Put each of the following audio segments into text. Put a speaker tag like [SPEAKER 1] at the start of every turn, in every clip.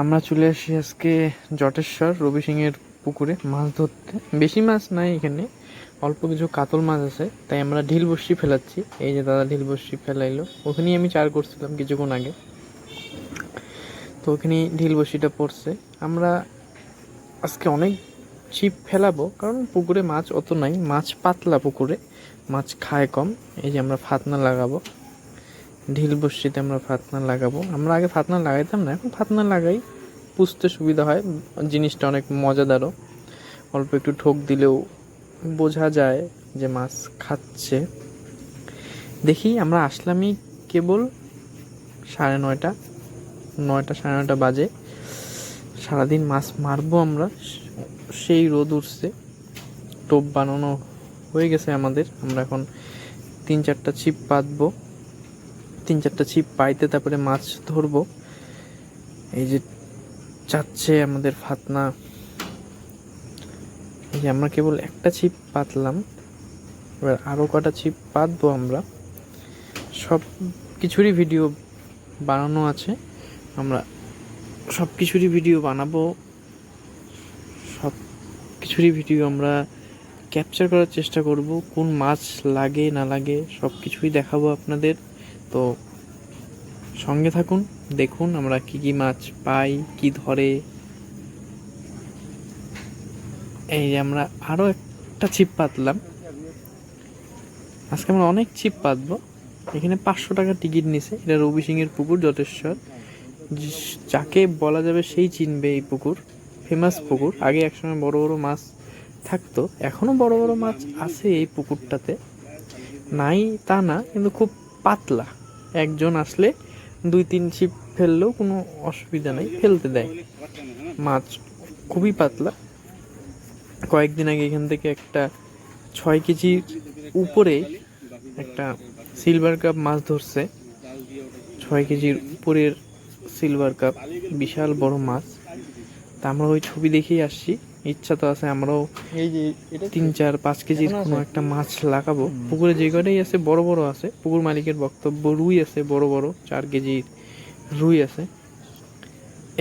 [SPEAKER 1] আমরা চলে আসি আজকে জটেশ্বর রবি সিংয়ের পুকুরে মাছ ধরতে। বেশি মাছ নাই এখানে, অল্প কিছু কাতল মাছ আছে, তাই আমরা ঢিল বসি ফেলাচ্ছি। এই যে দাদা ঢিল বসি ফেলাইলো। ওখানেই আমি চার করছিলাম কিছুক্ষণ আগে। তো ওখানে ঢিল বসিটা পড়ছে। আমরা আজকে অনেক ছিপ ফেলাবো, কারণ পুকুরে মাছ অত নাই। মাছ পাতলা পুকুরে, মাছ খায় কম। এই যে আমরা ফাতনা লাগাবো। ঢিল বসিতে আমরা ফাতনা লাগাবো। আমরা আগে ফাতনা লাগাইতাম না, এখন ফাতনা লাগাই। পুষতে সুবিধা হয়, জিনিসটা অনেক মজাদারও। অল্প একটু ঠোক দিলেও বোঝা যায় যে মাছ খাচ্ছে। দেখি, আমরা আসলামই কেবল সাড়ে নয়টা নয়টা সাড়ে নয়টা বাজে। সারাদিন মাছ মারবো আমরা, সেই রোদ উঠছে। টোপ বানানো হয়ে গেছে আমাদের, আমরা এখন তিন চারটা ছিপ পাতবো। তিন চারটা ছিপ পাইতে তারপরে মাছ ধরবো। এই যে চাচ্ছে আমাদের ফাতনা। এই যে আমরা কেবল একটা ছিপ পাতলাম। এবার আরও কটা ছিপ পাতবো আমরা। সব কিছুরই ভিডিও বানানো আছে। আমরা সব কিছুরই ভিডিও বানাবো। সব কিছুরই ভিডিও আমরা ক্যাপচার করার চেষ্টা করব। কোন মাছ লাগে, না লাগে, সব কিছুই দেখাবো আপনাদের। তো সঙ্গে থাকুন, দেখুন আমরা কি কি মাছ পাই, কি ধরে। এই যে আমরা আরও একটা ছিপ পাতলাম। আজকে আমরা অনেক ছিপ পাতবো। এখানে পাঁচশো টাকা টিকিট নিছে। এটা রবি সিংয়ের পুকুর যতেশ্বর যে- যাকে বলা যাবে সেই চিনবে এই পুকুর। ফেমাস পুকুর। আগে একসময় বড় বড় মাছ থাকতো। এখনও বড় বড় মাছ আছে এই পুকুরটাতে। নাই তা না, কিন্তু খুব পাতলা। একজন আসলে দুই, তিন ছিপ ফেললেও কোনো অসুবিধা নেই, ফেলতে দেয়। মাছ খুবই পাতলা। কয়েকদিন আগে এখান থেকে একটা ছয় কেজির উপরে একটা সিলভার কাপ মাছ ধরছে। ছয় কেজির উপরের সিলভার কাপ বিশাল বড় মাছ। তা আমরা ওই ছবি দেখেই আসছি। ইচ্ছা তো আছে আমরাও
[SPEAKER 2] এই যে এটা
[SPEAKER 1] তিন চার পাঁচ কেজির কোনো একটা মাছ লাগাবো। পুকুরে যে কটাই আছে বড় বড় আছে। পুকুর মালিকের বক্তব্য রুই আছে বড় বড় চার কেজির রুই আছে।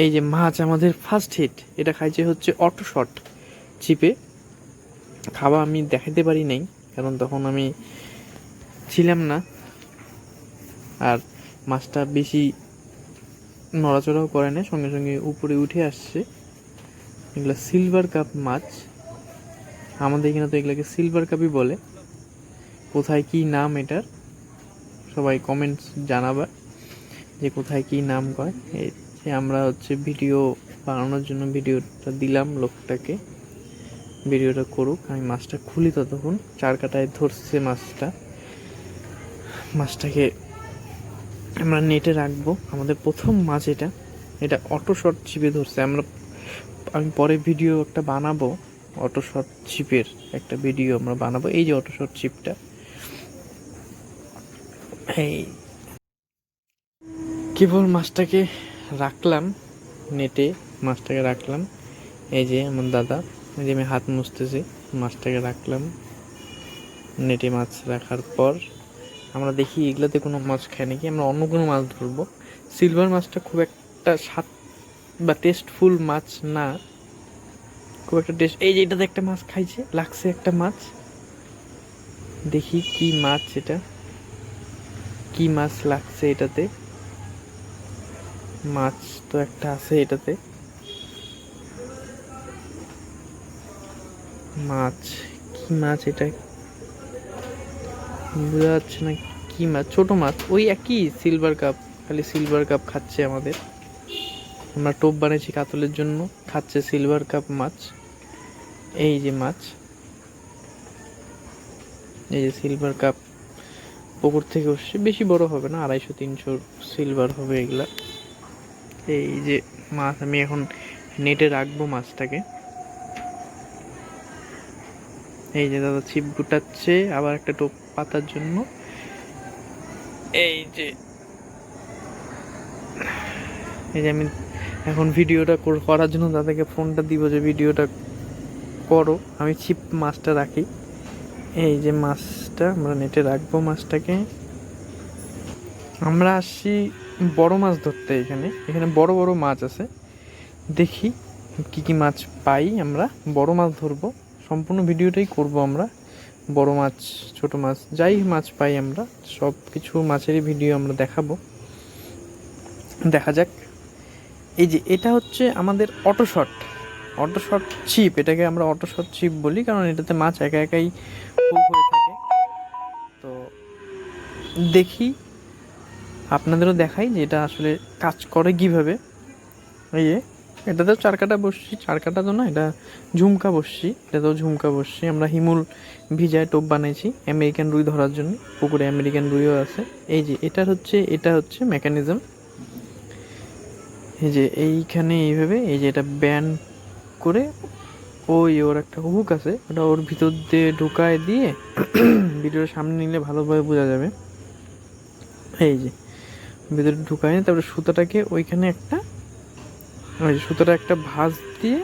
[SPEAKER 1] এই যে মাছ আমাদের ফার্স্ট হিট এটা খাইছে হচ্ছে অটো শট চিপে। খাওয়া আমি দেখাতে পারি নাই কারণ তখন আমি ছিলাম না। আর মাছটা বেশি নড়াচড়াও করে না সঙ্গে সঙ্গে উপরে উঠে আসছে। এগুলো সিলভার কাপ মাছ। আমাদের এখানে তো এগুলোকে সিলভার কাপই বলে। কোথায় কি নাম এটার, সবাই কমেন্টস জানাবা যে কোথায় কি নাম কয়। এই আমরা হচ্ছে ভিডিও বানানোর জন্য ভিডিওটা দিলাম লোকটাকে। ভিডিওটা করুক, আমি মাছটা খুলি ততক্ষণ। চার কাটায় ধরছে মাছটা। মাছটাকে আমরা নেটে রাখব। আমাদের প্রথম মাছ এটা। এটা অটো শট চিপে ধরছে। আমরা আমি পরে ভিডিও একটা বানাবো অটো শট চিপের একটা ভিডিও আমরা বানাবো। এই যে অটো শট চিপটা এই কেবল মাছটাকে রাখলাম নেটে মাছটাকে রাখলাম। এই যে আমার দাদা, এই যে আমি হাত মুছতেছি মাছটাকে রাখলাম নেটে মাছ রাখার পর। আমরা দেখি এগুলোতে কোনো মাছ খায় নাকি? আমরা অন্য কোনো মাছ ধরবো। সিলভার মাছটা খুব একটা স্বাদ বা টেস্টফুল মাছ না, খুব একটা টেস্ট এই যে এটাতে একটা মাছ খাইছে, লাগছে একটা মাছ। দেখি কি মাছ এটা, কি মাছ লাগছে এটাতে। মাছ তো একটা আছে এটাতে। মাছ, কি মাছ এটা? বোঝা যাচ্ছে না কি মাছ, ছোট মাছ, ওই একই সিলভার কাপ খালি সিলভার কাপ খাচ্ছে আমাদের। আমরা টোপ বানিয়েছি কাতলের জন্য, খাচ্ছে সিলভার কাপ মাছ। এই যে মাছ। এই যে সিলভার কাপ পুকুর থেকে উঠছে। বেশি বড় হবে না, আড়াইশো, তিনশো সিলভার হবে এগুলা। এই যে মাছ, আমি এখন নেটে রাখব মাছটাকে। এই যে দাদা ছিপ গুটাচ্ছে, আবার একটা টোপ পাতার জন্য। এই যে এই যে আমি এখন ভিডিওটা করার জন্য দাদাকে ফোনটা দিব যে ভিডিওটা করো। আমি ছিপ মাছটা রাখি। এই যে মাছটা আমরা নেটে রাখব মাছটাকে আমরা আসছি বড় মাছ ধরতে এখানে। এখানে বড় বড় মাছ আছে। দেখি কি কি মাছ পাই আমরা। বড় মাছ ধরবো। সম্পূর্ণ ভিডিওটাই করব আমরা। বড় মাছ, ছোট মাছ, যাই মাছ পাই আমরা। সব কিছু মাছেরই ভিডিও আমরা দেখাবো। দেখা যাক। এই যে এটা হচ্ছে আমাদের অটোশট অটোশট ছিপ এটাকে আমরা অটোশট ছিপ বলি কারণ এটাতে মাছ একা একাই হয়ে থাকে। তো দেখি, আপনাদেরও দেখাই যে এটা আসলে কাজ করে কীভাবে। এই যে, এটাতেও চারকাটা বসছি চারকাটা তো না, এটা ঝুমকা বসছি, এটাতেও ঝুমকা বসছি। আমরা হিমুল ভিজায় টোপ বানাইছি, আমেরিকান রুই ধরার জন্য, পুকুরে আমেরিকান রুইও আছে। এই যে, এটার হচ্ছে, এটা হচ্ছে মেকানিজম এই যে এইখানে এইভাবে, এই যে এটা ব্যান করে ওই ওর একটা হুক আছে, ওটা ওর ভিতর দিয়ে ঢুকায় দিয়ে ভিডিওর সামনে নিলে ভালোভাবে বোঝা যাবে। এই যে, ভিতরে ঢুকায় নিয়ে তারপরে সুতাটাকে ওইখানে একটা, ওই যে সুতাটা একটা ভাঁজ দিয়ে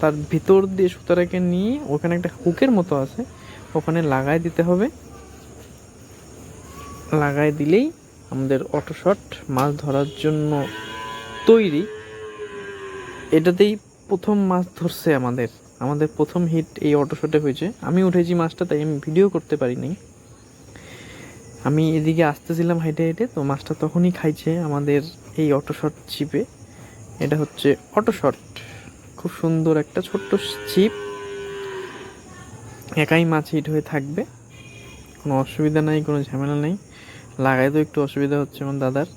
[SPEAKER 1] তার ভিতর দিয়ে সুতাটাকে নিয়ে ওখানে একটা হুকের মতো আছে, ওখানে লাগাই দিতে হবে। লাগাই দিলেই আমাদের অটোশট মাছ ধরার জন্য তৈরি, এটাতেই প্রথম মাছ ধরছে আমাদের। আমাদের প্রথম হিট এই অটো শটে হয়েছে। আমি উঠেছি মাছটা, তাই আমি ভিডিও করতে পারিনি। আমি এদিকে আসতেছিলাম হাইটে হাইটে তো মাছটা তখনই খাইছে আমাদের এই অটো শট চিপে এটা হচ্ছে অটো শট খুব সুন্দর একটা ছোট্ট চিপ একাই মাছ হিট হয়ে থাকবে। কোনো অসুবিধা নাই, কোনো ঝামেলা নেই। লাগাই তো একটু অসুবিধা হচ্ছে আমার দাদার।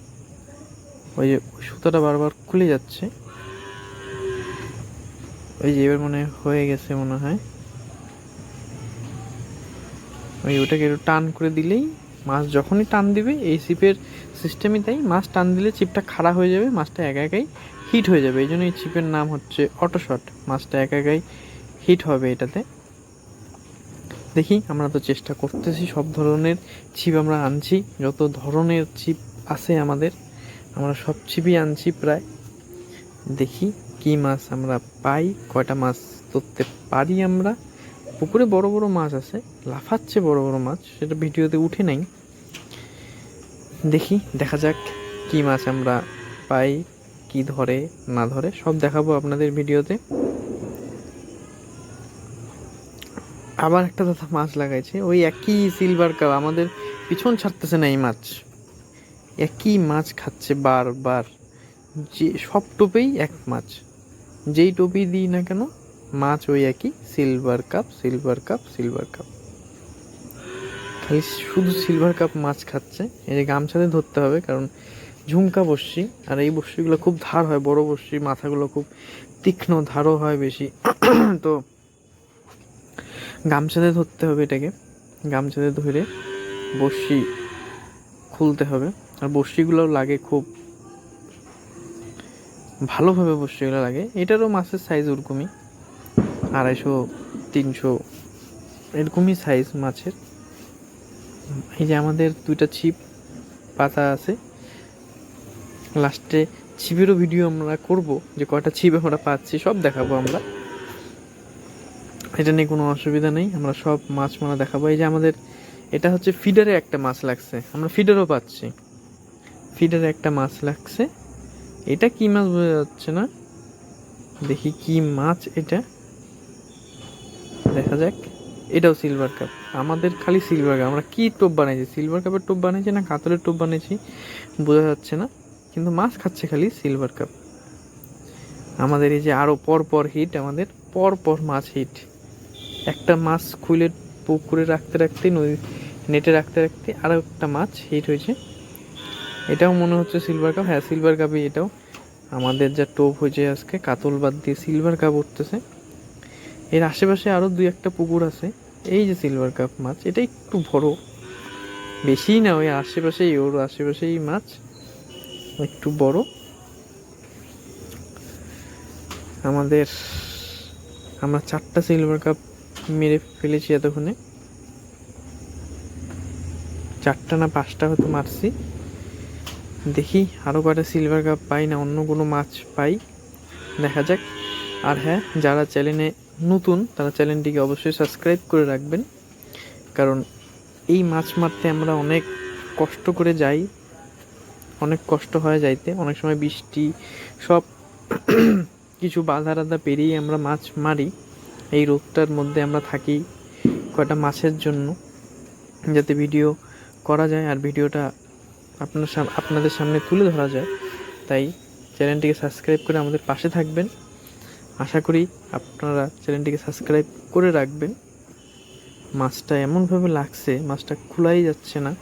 [SPEAKER 1] ওই যে সুতাটা বারবার খুলে যাচ্ছে। ওই যে এবার মনে হয়ে গেছে মনে হয়। ওই ওটাকে একটু টান করে দিলেই মাছ যখনই টান দিবে, এই চিপের সিস্টেমই তাই মাছ টান দিলে চিপটা খাড়া হয়ে যাবে, মাছটা একা একাই হিট হয়ে যাবে। এই জন্য এই চিপের নাম হচ্ছে অটোশট মাছটা একা একাই হিট হবে এটাতে। দেখি, আমরা তো চেষ্টা করতেছি, সব ধরনের ছিপ আমরা আনছি, যত ধরনের ছিপ আছে আমাদের। আমরা সব ছিপই আনছি প্রায়। দেখি কি মাছ আমরা পাই, কয়টা মাছ ধরতে পারি আমরা। পুকুরে বড় বড় মাছ আছে, লাফাচ্ছে বড় বড় মাছ, সেটা ভিডিওতে উঠে নাই। দেখি, দেখা যাক কি মাছ আমরা পাই, কি ধরে, না ধরে, সব দেখাবো আপনাদের ভিডিওতে। আবার একটা দাদা মাছ লাগাইছে, ওই একই সিলভার কাপ আমাদের পিছন ছাড়তেছে না এই মাছ। একই মাছ খাচ্ছে বারবার। যে সব টোপেই এক মাছ। যেই টোপি দিই না কেন, মাছ ওই একই silver cup silver cup silver cup খালি শুধু সিলভার কাপ মাছ খাচ্ছে। এই যে গামছাতে ধরতে হবে, কারণ ঝুমকা বসছি আর এই বসিগুলো খুব ধার হয়, বড় বসছি মাথাগুলো খুব তীক্ষ্ণ, ধারও হয় বেশি। তো গামছাতে ধরতে হবে এটাকে। গামছাতে ধরে বসি খুলতে হবে। আর বসিগুলো লাগে খুব ভালোভাবে বসিগুলো লাগে। এটারও মাছের সাইজ ওরকমই। আড়াইশো, তিনশো, এরকমই সাইজ মাছের। এই যে আমাদের দুইটা ছিপ পাতা আছে। লাস্টে ছিপেরও ভিডিও আমরা করব যে কয়টা ছিপ আমরা পাচ্ছি, সব দেখাবো আমরা। এটা নিয়ে কোনো অসুবিধা নেই, আমরা সব মাছ মারা দেখাবো। এই যে আমাদের, এটা হচ্ছে ফিডারে একটা মাছ লাগছে। আমরা ফিডারও পাচ্ছি। ফিডারে একটা মাছ লাগছে। এটা কি মাছ বোঝা যাচ্ছে না। দেখি কি মাছ এটা। দেখা যাক। এটাও সিলভার কাপ আমাদের খালি সিলভার কাপ আমরা কি টোপ বানাইছি? সিলভার কাপের টোপ বানিয়েছি না কাতলের টোপ বানিয়েছি বোঝা যাচ্ছে না। কিন্তু মাছ খাচ্ছে খালি সিলভার কাপ আমাদের এই যে আরও পর পর হিট আমাদের পর পর মাছ হিট একটা মাছ খুলে পুকুরে রাখতে রাখতে, নদী নেটে রাখতে রাখতে আরও একটা মাছ হিট হয়েছে। এটাও মনে হচ্ছে সিলভার কাপ হ্যাঁ সিলভার কাপই এটাও। আমাদের যা টোপ হয়েছে আজকে, কাতল বাদ দিয়ে সিলভার কাপ উঠতেছে। এর আশেপাশে আরও দুই একটা পুকুর আছে। এই যে সিলভার কাপ মাছ, এটা একটু বড়। বেশি না, ওই আশেপাশেই, ওর আশেপাশেই মাছ। একটু বড়। আমাদের, আমরা চারটা সিলভার কাপ মেরে ফেলেছি এতক্ষণে। চারটা না পাঁচটা হয়তো মারছি। দেখি আরও কয়টা সিলভার কাপ পাই না অন্য কোনো মাছ পাই। দেখা যাক। আর হ্যাঁ যারা চ্যানেলে নতুন, তারা চ্যানেলটিকে অবশ্যই সাবস্ক্রাইব করে রাখবেন। কারণ এই মাছ মারতে আমরা অনেক কষ্ট করে যাই। অনেক কষ্ট হয় যাইতে। অনেক সময় বৃষ্টি, সব কিছু বাধা রাধা পেরিয়ে আমরা মাছ মারি। এই রোগটার মধ্যে আমরা থাকি কয়টা মাছের জন্য। যাতে ভিডিও করা যায়। আর ভিডিওটা আপনার আপনাদের সামনে তুলে ধরা যায়। তাই চ্যানেলটিকে সাবস্ক্রাইব করে আমাদের পাশে থাকবেন। আশা করি আপনারা চ্যানেলটিকে সাবস্ক্রাইব করে রাখবেন। মাছটা এমনভাবে লাগছে, মাছটা খোলাই যাচ্ছে না।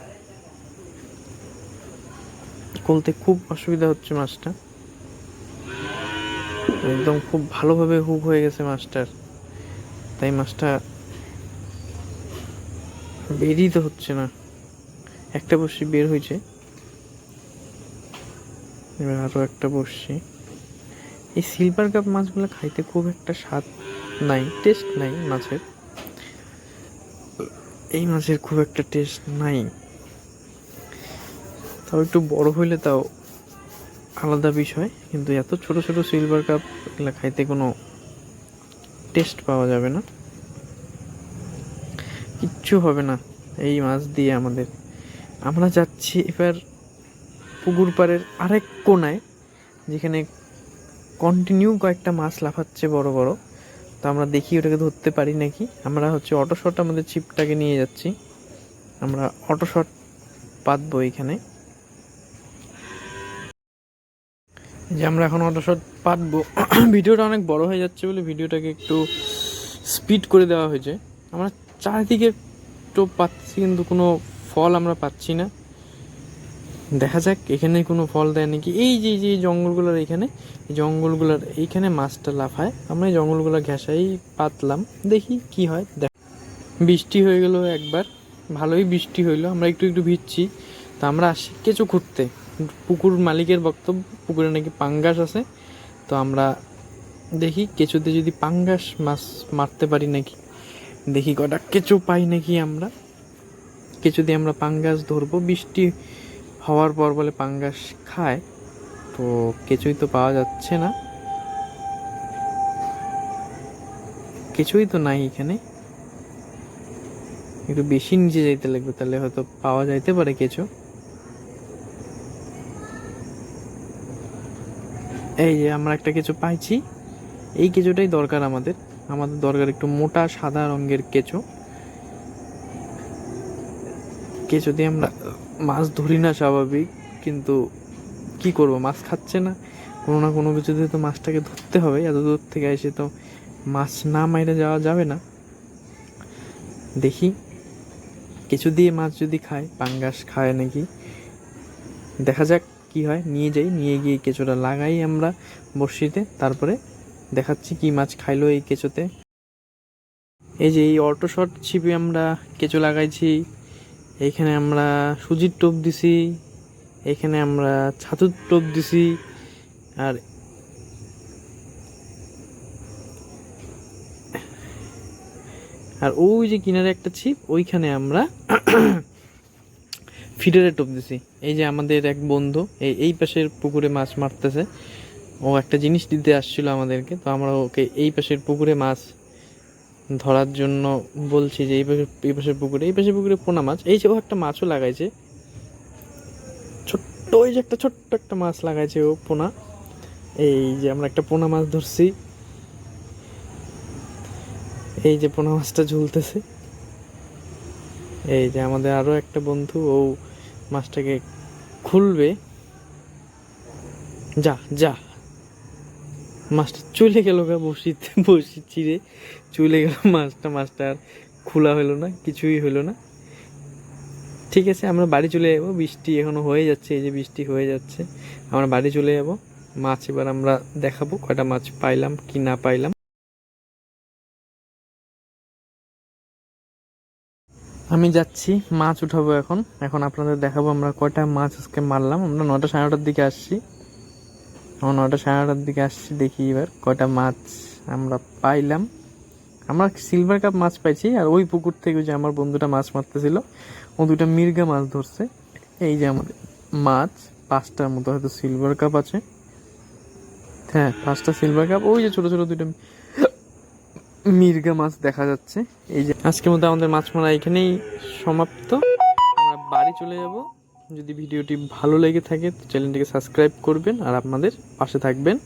[SPEAKER 1] খুলতে খুব অসুবিধা হচ্ছে মাছটা। একদম খুব ভালোভাবে হুক হয়ে গেছে মাছটার। তাই মাছটা বেরিয়ে তো হচ্ছে না। একটা বড়শি বের হয়েছে। এবার আরও একটা বড়শি এই সিলভার কাপ মাছগুলো খাইতে খুব একটা স্বাদ নাই টেস্ট নাই মাছের। এই মাছের খুব একটা টেস্ট নাই। তাও একটু বড় হইলে তাও আলাদা বিষয়, কিন্তু এত ছোট ছোট সিলভার কাপ এগুলো খাইতে কোনো টেস্ট পাওয়া যাবে না। কিচ্ছু হবে না এই মাছ দিয়ে আমাদের। আমরা যাচ্ছি এবার পুকুর পাড়ের আরেক কোনায়, যেখানে কন্টিনিউ কয়েকটা মাছ লাফাচ্ছে বড় বড়। তো আমরা দেখি ওটাকে ধরতে পারি নাকি। আমরা হচ্ছে অটো শট আমাদের ছিপটাকে নিয়ে যাচ্ছি। আমরা অটো শট পাতবো এখানে। যে আমরা এখন অটো শট পাতবো। ভিডিওটা অনেক বড় হয়ে যাচ্ছে বলে ভিডিওটাকে একটু স্পিড করে দেওয়া হয়েছে। আমরা চারিদিকে তো পাচ্ছি কিন্তু কোনো ফল আমরা পাচ্ছি না। দেখা যাক, এখানে কোনো ফল দেয় নাকি? এই যে যে জঙ্গলগুলোর এখানে জঙ্গলগুলোর এইখানে মাছটা লাফায়। আমরা জঙ্গলগুলো ঘেঁষাই পাতলাম, দেখি কি হয়। দেখ, বৃষ্টি হয়ে গেল একবার, ভালোই বৃষ্টি হইল, আমরা একটু একটু ভিজছি। তো আমরা আসি কেঁচো খুঁড়তে পুকুর মালিকের বক্তব্য, পুকুরে নাকি পাঙ্গাস আছে। তো আমরা দেখি কেঁচোতে যদি পাঙ্গাস মাছ মারতে পারি নাকি। দেখি কটা কেঁচো পাই নাকি আমরা। কেঁচো দিয়ে আমরা পাঙ্গাস ধরবো, বৃষ্টি হওয়ার পর বলে পাঙ্গাস খায়, তো কেঁচোই তো পাওয়া যাচ্ছে না। কিছুই তো নাই এখানে। একটু বেশি নিচে যাইতে লাগবে, তাহলে হয়তো পাওয়া যাইতে পারে কেঁচো এই যে আমরা একটা কেঁচো পাইছি, এই কেঁচোটাই দরকার আমাদের। আমাদের দরকার একটু মোটা সাদা রঙের কেঁচো। কেঁচো দিয়ে আমরা মাছ ধরি না স্বাভাবিক, কিন্তু কি করব? মাছ খাচ্ছে না। কোনো না কোনো কিছু দিয়ে তো মাছটাকে ধরতে হবে। এত দূর থেকে এসে তো মাছ না মাইরে যাওয়া যাবে না। দেখি। কিছু দিয়ে মাছ যদি খায়, পাঙ্গাস খায় নাকি? দেখা যাক কি হয়। নিয়ে যাই। নিয়ে গিয়ে কেঁচোটা লাগাই আমরা বড়শিতে। তারপরে দেখাচ্ছি কি মাছ খাইলো এই কেঁচোতে। এই যে এই অটো শট ছিপে আমরা কেঁচো লাগাইছি। এইখানে আমরা সুজির টোপ দিছি, এখানে আমরা ছাতুর টোপ দিছি, আর আর ওই যে কিনারে একটা ছিপ, ওইখানে আমরা ফিডারে টোপ দিছি। এই যে আমাদের এক বন্ধু, এই এই পাশের পুকুরে মাছ মারতেছে। ও একটা জিনিস দিতে আসছিল আমাদেরকে, তো আমরা ওকে এই পাশের পুকুরে মাছ ধরার জন্য বলছি যে এই পাশে, এই পাশের পুকুরে, এই পাশের পুকুরে পোনা মাছ। এই যে ও একটা মাছও লাগাইছে। ছোট্ট, ওই যে একটা ছোট্ট একটা মাছ লাগাইছে ও পোনা। এই যে আমরা একটা পোনা মাছ ধরছি। এই যে পোনা মাছটা ঝুলতেছে। এই যে আমাদের আরও একটা বন্ধু, ও মাছটাকে খুলবে। যা যা। মাছটা চলে গেল গা বসিতে বসি চিরে চলে গেল মাছটা মাছটা আর খোলা হলো না, কিছুই হলো না। ঠিক আছে, আমরা বাড়ি চলে যাব। বৃষ্টি এখনও হয়ে যাচ্ছে, এই যে বৃষ্টি হয়ে যাচ্ছে। আমরা বাড়ি চলে যাব। মাছ এবার আমরা দেখাবো, কয়টা মাছ পাইলাম, কি না পাইলাম। আমি যাচ্ছি, মাছ উঠাবো এখন। এখন আপনাদের দেখাবো আমরা কয়টা মাছ আজকে মারলাম। আমরা নটা সাড়ে নটার দিকে আসছি। আমরা নটা সাড়ে নটার দিকে আসছি, দেখি এবার কয়টা মাছ আমরা পাইলাম। আমরা সিলভার কাপ মাছ পাইছি, আর ওই পুকুর থেকে যে আমার বন্ধুটা মাছ মারতেছিল, ও দুটা মির্গা মাছ ধরছে। এই যে আমাদের মাছ, পাঁচটার মতো হয়তো সিলভার কাপ আছে। হ্যাঁ পাঁচটা সিলভার কাপ ওই যে ছোটো ছোটো দুটো মির্গা মাছ দেখা যাচ্ছে। এই যে আজকের মতো আমাদের মাছ মারা এখানেই সমাপ্ত। আমরা বাড়ি চলে যাব। যদি ভিডিওটি ভালো লেগে থাকে চ্যানেলটিকে সাবস্ক্রাইব করবেন আর আপনাদের পাশে থাকবেন।